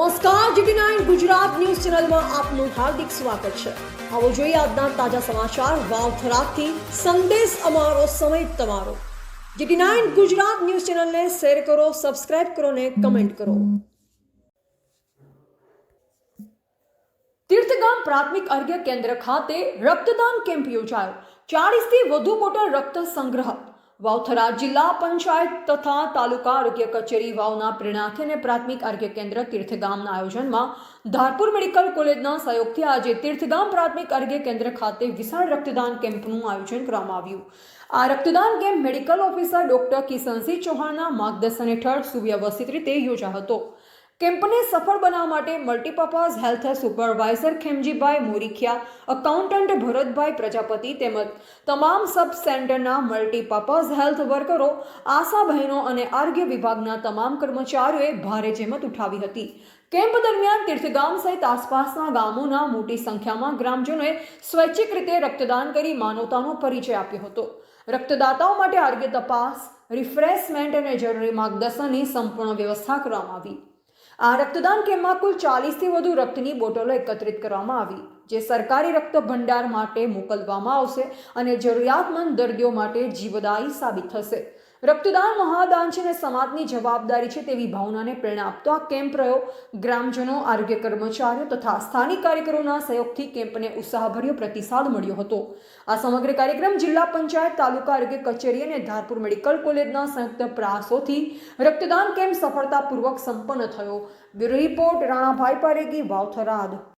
નમસ્કાર, GT nine Gujarat news ચેનલમાં આપનું હાર્દિક સ્વાગત છે. આવો જોઈએ આજના તાજા સમાચાર. વાવથરાથી સંદેશ અમારો, સમય તમારો. જીટી નાઇન ગુજરાત ન્યૂઝ ચેનલને શેર કરો, સબસ્ક્રાઇબ કરો ને કમેન્ટ કરો. તીર્થગામ પ્રાથમિક અર્ઘ્ય કેન્દ્ર ખાતે રક્તદાન કેમ્પ યોજાયો. ચાળીસથી વધુ બોટલ રક્ત સંગ્રહ વાવથરા જિલ્લા પંચાયત તથા તાલુકા આરોગ્ય કચેરી વાવના પ્રેરણાથી અને પ્રાથમિક આરોગ્ય કેન્દ્ર તીર્થગામના આયોજનમાં ધારપુર મેડિકલ કોલેજના સહયોગથી આજે તીર્થગામ પ્રાથમિક આરોગ્ય કેન્દ્ર ખાતે વિશાળ રક્તદાન કેમ્પનું આયોજન કરવામાં આવ્યું. આ રક્તદાન camp medical officer doctor Kishansinh ચૌહાણના માર્ગદર્શન હેઠળ સુવ્યવસ્થિત રીતે યોજાયો હતો. કેમ્પને સફળ બનાવવા માટે multipurpose health supervisor Khemjibhai Morikhiya accountant Bharatbhai Prajapati તેમજ તમામ સબ સેન્ટરના મલ્ટીપર્પઝ હેલ્થ વર્કરો, આશા બહેનો અને આરોગ્ય વિભાગના તમામ કર્મચારીઓએ ભારે જહેમત ઉઠાવી હતી. કેમ્પ દરમિયાન તીર્થગામ સહિત આસપાસના ગામોના મોટી સંખ્યામાં ગ્રામજનોએ સ્વૈચ્છિક રીતે રક્તદાન કરી માનવતાનો પરિચય આપ્યો હતો. રક્તદાતાઓ માટે આરોગ્ય તપાસ, રિફ્રેશમેન્ટ અને જરૂરી માર્ગદર્શનની સંપૂર્ણ વ્યવસ્થા કરવામાં આવી. આ રક્તદાન કેમ્પમાં કુલ ચાલીસથી વધુ રક્તની બોટલો એકત્રિત કરવામાં આવી. જે સરકારી રક્ત ભંડાર માટે મોકલવામાં આવશે અને જરૂરિયાતમંદ દર્દીઓ માટે જીવદાયી સાબિત થશે. રક્તદાન મહાદાન છે અને સમાજની જવાબદારી છે તેવી ભાવનાને પ્રેરણા આપતો આ કેમ્પ રહ્યો. ગ્રામજનો, આરોગ્ય કર્મચારીઓ તથા સ્થાનિક કાર્યકરોના સહયોગથી કેમ્પને ઉત્સાહભર્યો પ્રતિસાદ મળ્યો હતો. આ સમગ્ર કાર્યક્રમ જિલ્લા પંચાયત, તાલુકા આરોગ્ય કચેરી અને ધારપુર મેડિકલ કોલેજના સંયુક્ત પ્રયાસોથી રક્તદાન કેમ્પ સફળતાપૂર્વક સંપન્ન થયો. Bureau report, Ranabhai Paregi Vavtharad.